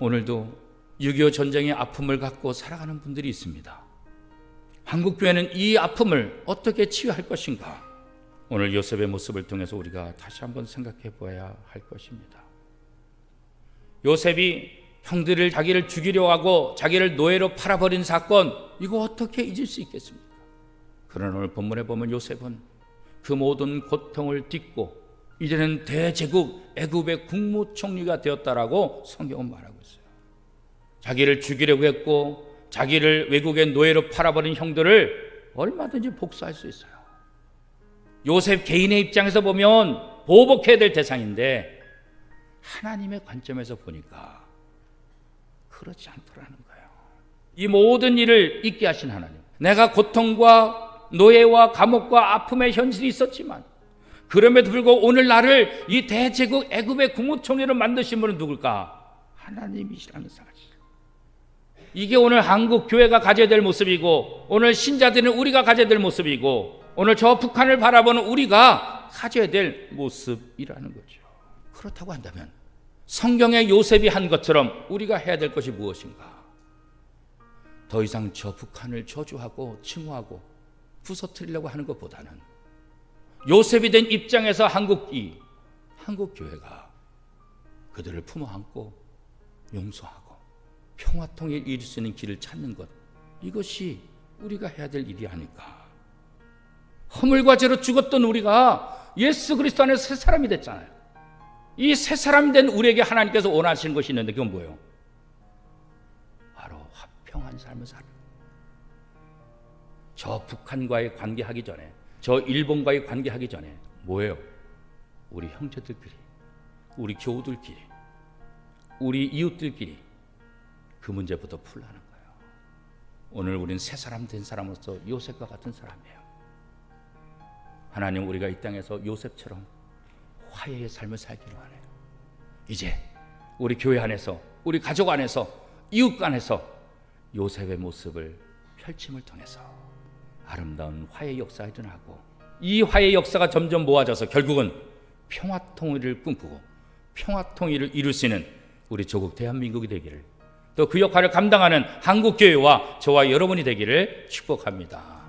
오늘도 6.25 전쟁의 아픔을 갖고 살아가는 분들이 있습니다. 한국 교회는 이 아픔을 어떻게 치유할 것인가? 오늘 요셉의 모습을 통해서 우리가 다시 한번 생각해 보아야 할 것입니다. 요셉이 형들을 자기를 죽이려 하고 자기를 노예로 팔아버린 사건 이거 어떻게 잊을 수 있겠습니까? 그러나 오늘 본문에 보면 요셉은 그 모든 고통을 딛고 이제는 대제국 애굽의 국무총리가 되었다라고 성경은 있어요. 자기를 죽이려고 했고 자기를 외국의 노예로 팔아버린 형들을 얼마든지 복수할 수 있어요. 요셉 개인의 입장에서 보면 보복해야 될 대상인데 하나님의 관점에서 보니까 그렇지 않더라는 거예요. 이 모든 일을 잊게 하신 하나님. 내가 고통과 노예와 감옥과 아픔의 현실이 있었지만 그럼에도 불구하고 오늘 나를 이 대제국 애굽의 국무총리로 만드신 분은 누굴까? 하나님이시라는 사실. 이게 오늘 한국 교회가 가져야 될 모습이고 오늘 신자들은 우리가 가져야 될 모습이고 오늘 저 북한을 바라보는 우리가 가져야 될 모습이라는 거죠. 그렇다고 한다면 성경의 요셉이 한 것처럼 우리가 해야 될 것이 무엇인가? 더 이상 저 북한을 저주하고 칭호하고 부서뜨리려고 하는 것보다는 요셉이 된 입장에서 한국이 한국 교회가 그들을 품어 안고 용서하고 평화 통일 이룰 수 있는 길을 찾는 것 이것이 우리가 해야 될 일이 아닐까. 허물과 죄로 죽었던 우리가 예수 그리스도 안에서 새 사람이 됐잖아요. 이 새 사람이 된 우리에게 하나님께서 원하시는 것이 있는데 그건 뭐예요? 바로 화평한 삶을 사는. 저 북한과의 관계하기 전에, 저 일본과의 관계하기 전에 뭐예요? 우리 형제들끼리, 우리 교우들끼리, 우리 이웃들끼리 그 문제부터 풀라는 거예요. 오늘 우리는 새 사람 된 사람으로서 요셉과 같은 사람이에요. 하나님 우리가 이 땅에서 요셉처럼 화해의 삶을 살기로 하네요. 이제 우리 교회 안에서, 우리 가족 안에서, 이웃 안에서 요셉의 모습을 펼침을 통해서 아름다운 화해 역사가 일어나고 이 화해 역사가 점점 모아져서 결국은 평화 통일을 꿈꾸고 평화 통일을 이룰 수 있는 우리 조국 대한민국이 되기를 또 그 역할을 감당하는 한국 교회와 저와 여러분이 되기를 축복합니다.